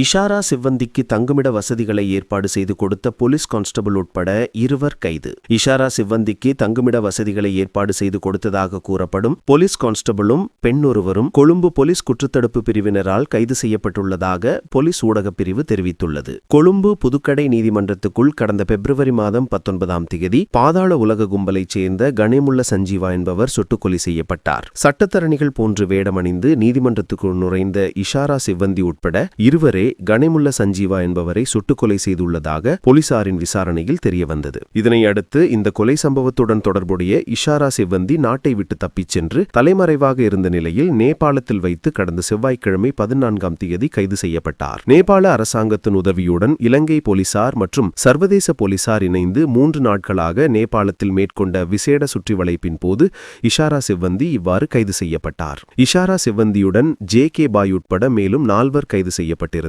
இஷாரா சிவ்வந்திக்கு தங்குமிட வசதிகளை ஏற்பாடு செய்து கொடுத்த போலீஸ் கான்ஸ்டபிள் உட்பட இருவர் கைது. இஷாரா சிவ்வந்திக்கு தங்குமிட வசதிகளை ஏற்பாடு செய்து கொடுத்ததாக கூறப்படும் போலீஸ் கான்ஸ்டபிளும் பெண் ஒருவரும் கொழும்பு போலீஸ் குற்றத்தடுப்பு பிரிவினரால் கைது செய்யப்பட்டுள்ளதாக போலீஸ் ஊடகப் பிரிவு தெரிவித்துள்ளது. கொழும்பு புதுக்கடை நீதிமன்றத்துக்குள் கடந்த பிப்ரவரி மாதம் பத்தொன்பதாம் தேதி பாதாள உலக கும்பலைச் சேர்ந்த கணேமுள்ள சஞ்சீவா என்பவர் சுட்டுக்கொலை செய்யப்பட்டார். சட்டத்தரணிகள் போன்று வேடமணிந்து நீதிமன்றத்துக்குள் நுழைந்த இஷாரா சிவ்வந்தி உட்பட இருவரே கணேமுள்ள சஞ்சீவா என்பவரை சுட்டுக்கொலை செய்துள்ளதாக போலீசாரின் விசாரணையில் தெரியவந்தது. இதனை அடுத்து இந்த கொலை சம்பவத்துடன் தொடர்புடைய இஷாரா சிவந்தி நாட்டை விட்டு தப்பிச் சென்று தலைமறைவாக இருந்த நிலையில் நேபாளத்தில் வைத்து கடந்த செவ்வாய்க்கிழமை பதினான்காம் தேதி கைது செய்யப்பட்டார். நேபாள அரசாங்கத்தின் உதவியுடன் இலங்கை போலீசார் மற்றும் சர்வதேச போலீசார் இணைந்து மூன்று நாட்களாக நேபாளத்தில் மேற்கொண்ட விசேட சுற்றி வளைப்பின் போது இஷாரா சிவந்தி இவ்வாறு கைது செய்யப்பட்டார். இஷாரா சிவந்தியுடன் ஜே கே பாய் உட்பட மேலும் நால்வர் கைது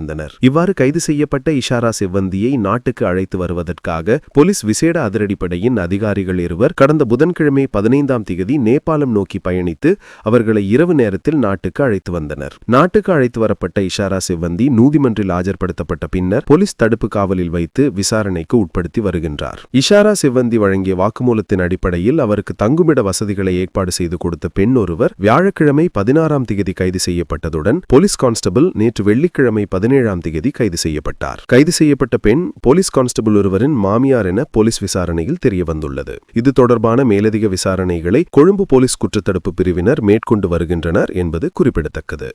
செய்யப்பட்டிருந்தனர் இவ்வாறு கைது செய்யப்பட்ட இஷாரா செவ்வந்தியை நாட்டுக்கு அழைத்து வருவதற்காக போலீஸ் விசேட அதிரடிப்படையின் அதிகாரிகள் இருவர் கடந்த புதன்கிழமை பதினைந்தாம் தேதி நேபாளம் நோக்கி பயணித்து அவர்களை இரவு நேரத்தில் நாட்டுக்கு அழைத்து வந்தனர். நாட்டுக்கு அழைத்து வரப்பட்ட இஷாரா செவ்வந்தி நீதிமன்றில் ஆஜர்படுத்தப்பட்ட பின்னர் போலீஸ் தடுப்பு காவலில் வைத்து விசாரணைக்கு உட்படுத்தி வருகின்றார். இஷாரா செவ்வந்தி வழங்கிய வாக்குமூலத்தின் அடிப்படையில் அவருக்கு தங்குமிட வசதிகளை ஏற்பாடு செய்து கொடுத்த பெண் ஒருவர் வியாழக்கிழமை பதினாறாம் தேதி கைது செய்யப்பட்டதுடன் போலீஸ் கான்ஸ்டபிள் நேற்று வெள்ளிக்கிழமை பதினேழாம் தேதி கைது செய்யப்பட்டார். கைது செய்யப்பட்ட பெண் போலீஸ் கான்ஸ்டபிள் ஒருவரின் மாமியார் என போலீஸ் விசாரணையில் தெரியவந்துள்ளது. இது தொடர்பான மேலதிக விசாரணைகளை கொழும்பு போலீஸ் குற்றத்தடுப்பு பிரிவினர் மேற்கொண்டு வருகின்றனர் என்பது குறிப்பிடத்தக்கது.